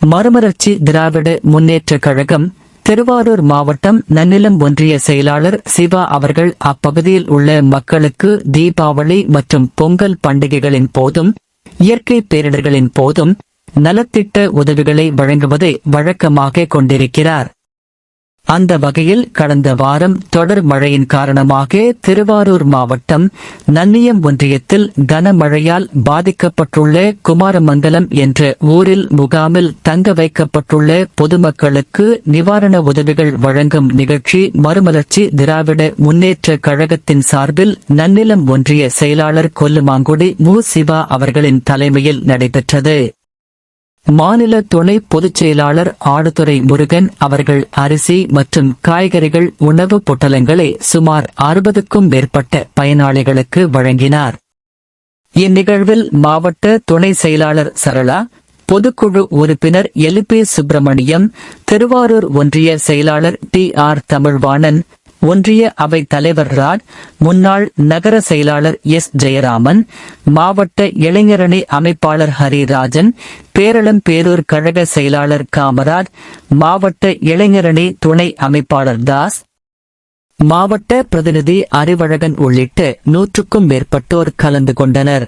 மறுமலர்ச்சி திராவிட முன்னேற்ற கழகம் திருவாரூர் மாவட்டம் நன்னிலம் ஒன்றிய செயலாளர் சிவா அவர்கள் அப்பகுதியில் உள்ள மக்களுக்கு தீபாவளி மற்றும் பொங்கல் பண்டிகைகளின் போதும் இயற்கை பேரிடர்களின் போதும் நலத்திட்ட உதவிகளை வழங்குவதை வழக்கமாக கொண்டிருக்கிறார். அந்த வகையில் கடந்த வாரம் தொடர் மழையின் காரணமாக திருவாரூர் மாவட்டம் நன்னியம் ஒன்றியத்தில் கனமழையால் பாதிக்கப்பட்டுள்ள குமாரமங்கலம் என்ற ஊரில் முகாமில் தங்க வைக்கப்பட்டுள்ள பொதுமக்களுக்கு நிவாரண உதவிகள் வழங்கும் நிகழ்ச்சி மறுமலர்ச்சி திராவிட முன்னேற்ற கழகத்தின் சார்பில் நன்னிலம் ஒன்றிய செயலாளர் கொல்லுமாங்குடி மு. சிவா அவர்களின் தலைமையில் நடைபெற்றது. மாநில துணை பொதுச் செயலாளர் ஆடுதுறை முருகன் அவர்கள் அரிசி மற்றும் காய்கறிகள் உணவு பொட்டலங்களை சுமார் அறுபதுக்கும் மேற்பட்ட பயனாளிகளுக்கு வழங்கினார். இந்நிகழ்வில் மாவட்ட துணை செயலாளர் சரளா பொதுக்குழு உறுப்பினர் எலுபி சுப்பிரமணியம் திருவாரூர் ஒன்றிய செயலாளர் டி. ஆர். தமிழ்வாணன் ஒன்றிய அவை தலைவர் ராஜ் முன்னாள் நகர செயலாளர் எஸ். ஜெயராமன் மாவட்ட இளைஞரணி அமைப்பாளர் ஹரிராஜன் பேரளம் பேரூர் கழக செயலாளர் காமராஜ் மாவட்ட இளைஞரணி துணை அமைப்பாளர் தாஸ் மாவட்ட பிரதிநிதி அறிவழகன் உள்ளிட்ட நூற்றுக்கும் மேற்பட்டோர் கலந்து கொண்டனர்.